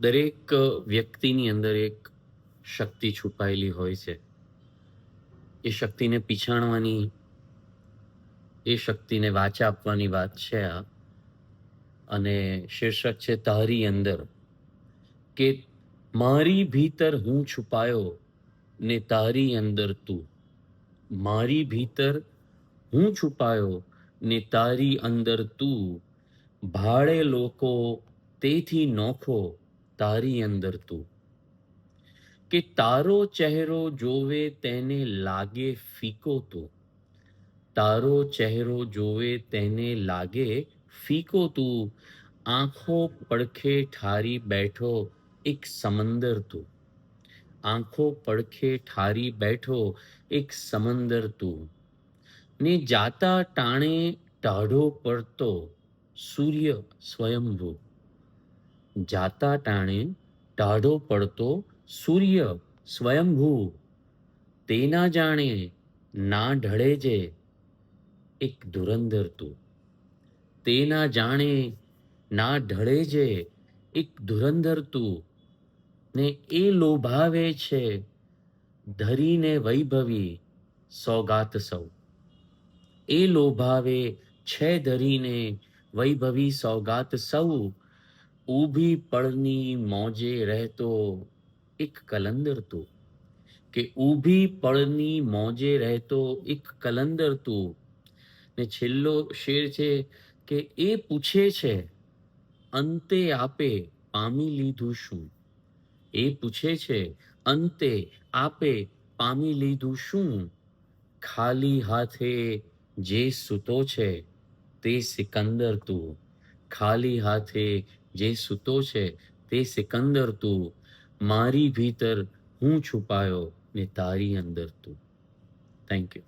દરેક વ્યક્તિની અંદર એક શક્તિ છુપાયેલી હોય છે. એ શક્તિને પીછાણવાની, એ શક્તિને વાચા આપવાની વાત છે આ. અને શીર્ષક છે, તારી અંદર કે મારી ભીતર હું છુપાયો ને તારી અંદર તું. મારી ભીતર હું છુપાયો ને તારી અંદર તું. ભાડે લોકો તેથી નોખો તારી અંદર તું. કે તારો ચહેરો જોવે તેને લાગે ફીકો તું. તારો ચહેરો જોવે તેને લાગે ફીકો તું. આંખો પડખે ઠારી બેઠો એક સમંદર તું. આંખો પડખે ઠારી બેઠો એક સમંદર તું. ને જાતા ટાણે ટાઢો પડતો સૂર્ય સ્વયંભૂ. જાતા ટાણે ટાઢો પડતો સૂર્ય સ્વયંભૂ. તેના જાણે ના ઢળે જે એક ધુરંધર તું. તેના જાણે ના ઢળે જે એક ધુરંધર તું. ને એ લોભાવે છે ધરીને વૈભવી સોગાત સૌ. એ લોભાવે છે ધરીને વૈભવી સોગાત સૌ. ઊભી પળની મોજે રહેતો એક કલંદર તું. કે ઊભી પળની મોજે રહેતો એક કલંદર તું. ને છેલ્લો શેર છે કે એ પૂછે છે, અંતે આપે પામી લીધું શું? એ પૂછે છે, અંતે આપે પામી લીધું શું? ખાલી હાથે જે સૂતો છે તે સિકંદર તું. ખાલી હાથે જે સૂતો છે તે સિકંદર તું. મારી ભીતર હું છુપાયો ને તારી અંદર તું. Thank you